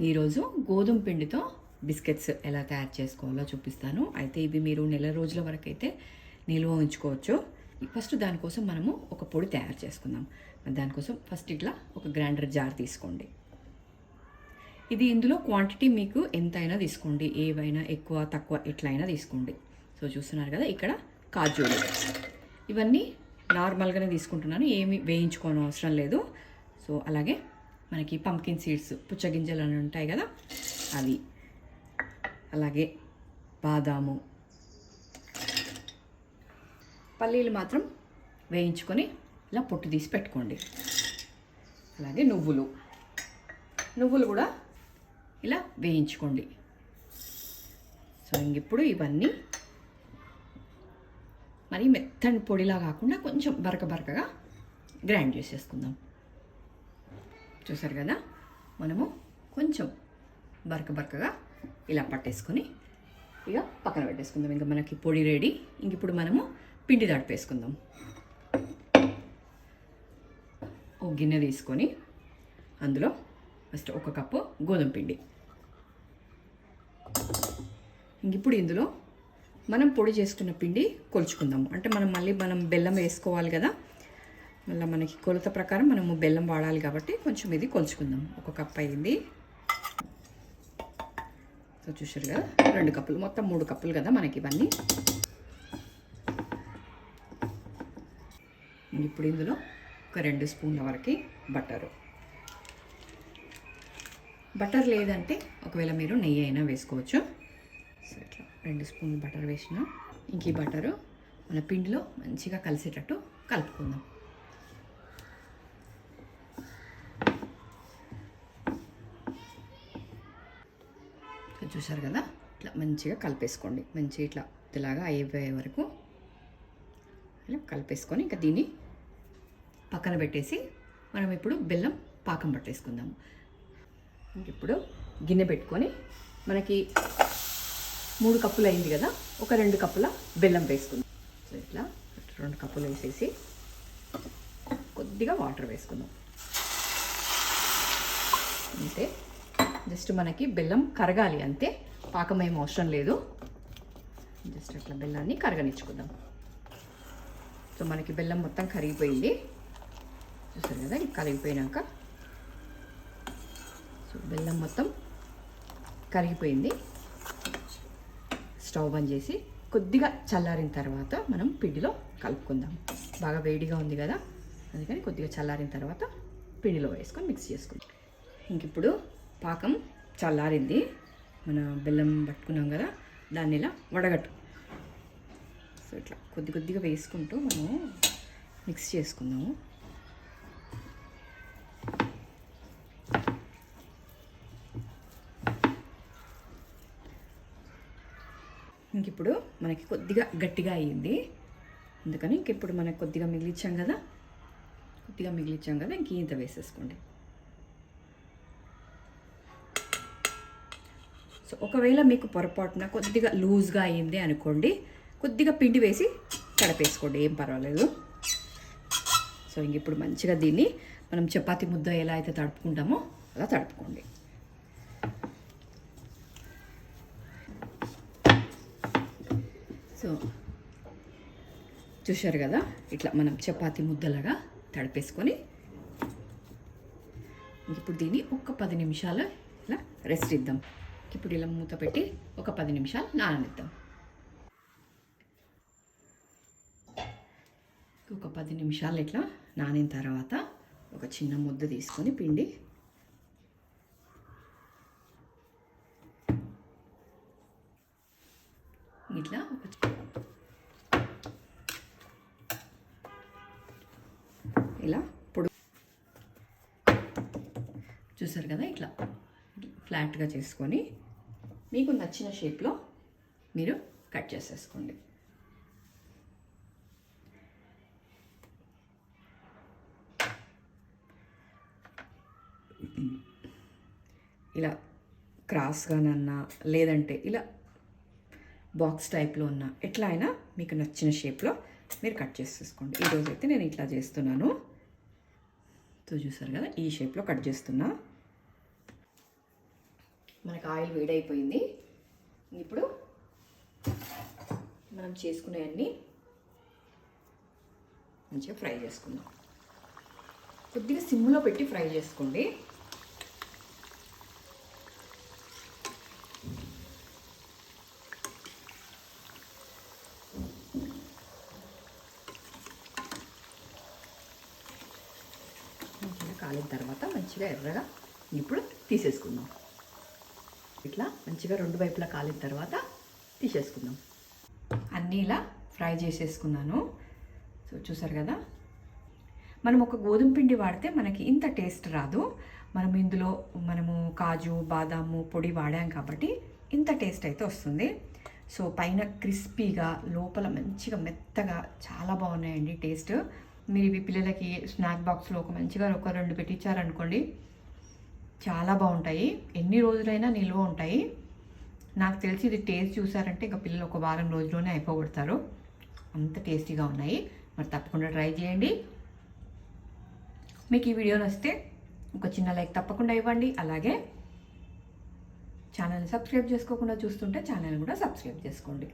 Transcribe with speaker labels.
Speaker 1: ఈరోజు గోధుమ పిండితో బిస్కెట్స్ ఎలా తయారు చేసుకోవాలో చూపిస్తాను. అయితే ఇవి మీరు నెల రోజుల వరకు అయితే నిల్వ ఉంచుకోవచ్చు. ఫస్ట్ దానికోసం మనము ఒక పొడి తయారు చేసుకుందాం. దానికోసం ఫస్ట్ ఇట్లా ఒక గ్రైండర్ జార్ తీసుకోండి. ఇది ఇందులో క్వాంటిటీ మీకు ఎంతైనా తీసుకోండి. ఏవైనా ఎక్కువ తక్కువ ఎట్లయినా తీసుకోండి. సో చూస్తున్నారు కదా ఇక్కడ కాజులు ఇవన్నీ నార్మల్గానే తీసుకుంటున్నాను. ఏమి వేయించుకోని అవసరం లేదు. సో అలాగే మనకి పంకిన్ సీడ్స్ పుచ్చగింజలు అని ఉంటాయి కదా? అవి. అలాగే బాదాము. పల్లీలు మాత్రం వేయించుకొని ఇలా పొట్టు తీసి పెట్టుకోండి. అలాగే నువ్వులు. నువ్వులు కూడా ఇలా వేయించుకోండి. సో ఇంక ఇప్పుడు ఇవన్నీ మరి మెత్తని పొడిలా కాకుండా కొంచెం బరక బరకగా గ్రైండ్ చేసేసుకుందాం. చూసారు కదా? మనము కొంచెం బరక బరకగా ఇలా పట్టేసుకొని ఇక పక్కన పెట్టేసుకుందాం. ఇంకా మనకి పొడి రెడీ ఇంక ఇప్పుడు మనము పిండి తడిపేసుకుందాం. ఒక గిన్నె తీసుకొని అందులో ఫస్ట్ ఒక కప్పు గోధుమ పిండి. ఇంక ఇప్పుడు ఇందులో మనం పొడి చేసుకున్న పిండి కొలుచుకుందాము. అంటే మనం మళ్ళీ మనం బెల్లం వేసుకోవాలి కదా? మళ్ళీ మనకి కొలత ప్రకారం మనము బెల్లం వాడాలి కాబట్టి కొంచెం ఇది కొలుచుకుందాం. ఒక కప్ అయింది. సో చూసారు కదా రెండు కప్పులు మొత్తం మూడు కప్పులు కదా మనకి ఇవన్నీ. ఇప్పుడు ఇందులో ఒక రెండు స్పూన్ల వరకు బటరు. బటర్ లేదంటే ఒకవేళ మీరు నెయ్యి అయినా వేసుకోవచ్చు. సో ఇట్లా రెండు స్పూన్లు బటర్ వేసిన ఇంక ఈ బటరు మన పిండిలో మంచిగా కలిసేటట్టు కలుపుకుందాం. చూసారు కదా? ఇట్లా మంచిగా కలిపేసుకోండి. మంచిగా ఇట్లా ఇలాగా అయిపోయే వరకు ఇలా కలిపేసుకొని ఇంకా దీన్ని పక్కన పెట్టేసి మనం ఇప్పుడు బెల్లం పాకం పట్టేసుకుందాము ఇప్పుడు గిన్నె పెట్టుకొని మనకి మూడు కప్పులు అయింది కదా? ఒక రెండు కప్పుల బెల్లం వేసుకుందాం. సో ఇట్లా రెండు కప్పులు వేసేసి కొద్దిగా వాటర్ వేసుకుందాం. అంతే. జస్ట్ మనకి బెల్లం కరగాలి అంతే. పాకం ఏం అవసరం లేదు. జస్ట్ అట్లా బెల్లాన్ని కరగనిచ్చుకుందాం. సో మనకి బెల్లం మొత్తం కరిగిపోయింది. చూసారు కదా ఇది కరిగిపోయినాక. సో బెల్లం మొత్తం కరిగిపోయింది. స్టవ్ బంద్ చేసి కొద్దిగా చల్లారిన తర్వాత మనం పిండిలో కలుపుకుందాం. బాగా వేడిగా ఉంది కదా అందుకని కొద్దిగా చల్లారిన తర్వాత పిండిలో వేసుకొని మిక్స్ చేసుకుందాం. ఇంక ఇప్పుడు పాకం చల్లారింది. మన బెల్లం పట్టుకున్నాం కదా దాన్ని ఇలా వడగట్టు. సో ఇట్లా కొద్ది కొద్దిగా వేసుకుంటూ మనము మిక్స్ చేసుకుందాము. ఇంక ఇప్పుడు మనకి కొద్దిగా గట్టిగా అయ్యింది. అందుకని ఇంక ఇప్పుడు మనకి కొద్దిగా మిగిలిచ్చాం కదా కొద్దిగా మిగిలిచ్చాం కదా ఇంక ఇంత వేసేసుకోండి. సో ఒకవేళ మీకు పొరపాటున కొద్దిగా లూజ్గా అయింది అనుకోండి కొద్దిగా పిండి వేసి కడపేసుకోండి ఏం పర్వాలేదు. సో ఇంక ఇప్పుడు మంచిగా దీన్ని మనం చపాతి ముద్ద ఎలా అయితే తడుపుకుంటామో అలా తడుపుకోండి. సో చూశారు కదా ఇట్లా మనం చపాతి ముద్దలాగా తడిపేసుకొని ఇప్పుడు దీన్ని ఒక పది నిమిషాలు ఇలా రెస్ట్ ఇద్దాం. ఇప్పుడు ఇలా మూత పెట్టి ఒక పది నిమిషాలు నాననిద్దాం ఒక పది నిమిషాలు ఇట్లా నానిన తర్వాత ఒక చిన్న ముద్ద తీసుకొని పిండి. ఇట్లా ఒక ఇలా పొడు చూసారు కదా ఇట్లా. ఫ్లాట్గా చేసుకొని మీకు నచ్చిన షేప్లో మీరు కట్ చేసేసుకోండి. ఇలా క్రాస్గానన్నా లేదంటే ఇలా బాక్స్ టైప్లో ఉన్న ఎట్లా అయినా మీకు నచ్చిన షేప్లో మీరు కట్ చేసేసుకోండి. ఈరోజు అయితే నేను ఇట్లా చేస్తున్నాను. తో చూసారు కదా ఈ షేప్లో కట్ చేస్తున్నా. మనకు ఆయిల్ వేడైపోయింది. ఇప్పుడు మనం చేసుకునేవన్నీ మంచిగా ఫ్రై చేసుకుందాం. కొద్దిగా సిమ్లో పెట్టి ఫ్రై చేసుకోండి. మంచిగా కాలిన తర్వాత మంచిగా ఎర్రగా ఇప్పుడు తీసేసుకుందాం. ఇట్లా మంచిగా రెండు వైపులా కాలిన తర్వాత తీసేసుకుందాం. అన్నీ ఇలా ఫ్రై చేసేసుకున్నాను. సో చూసారు కదా? మనం ఒక గోధుమ పిండి వాడితే మనకి ఇంత టేస్ట్ రాదు. మనం ఇందులో మనము కాజు బాదాము పొడి వాడాం కాబట్టి ఇంత టేస్ట్ అయితే వస్తుంది. సో పైన క్రిస్పీగా లోపల మంచిగా మెత్తగా చాలా బాగున్నాయండి టేస్ట్. మీరు ఇవి పిల్లలకి స్నాక్ బాక్స్లో ఒక మంచిగా ఒక రెండు పెట్టించారనుకోండి చాలా బాగుంటాయి. ఎన్ని రోజులైనా నిల్వ ఉంటాయి. నాకు తెలిసి ఇది టేస్ట్ చూసారంటే ఇంకా పిల్లలు ఒక వారం రోజుల్లోనే అయిపోగొడతారు. అంత టేస్టీగా ఉన్నాయి. మరి తప్పకుండా ట్రై చేయండి. మీకు ఈ వీడియో నచ్చితే ఒక చిన్న లైక్ తప్పకుండా ఇవ్వండి. అలాగే ఛానల్ని సబ్స్క్రైబ్ చేసుకోకుండా చూస్తుంటే ఛానల్ కూడా సబ్స్క్రైబ్ చేసుకోండి.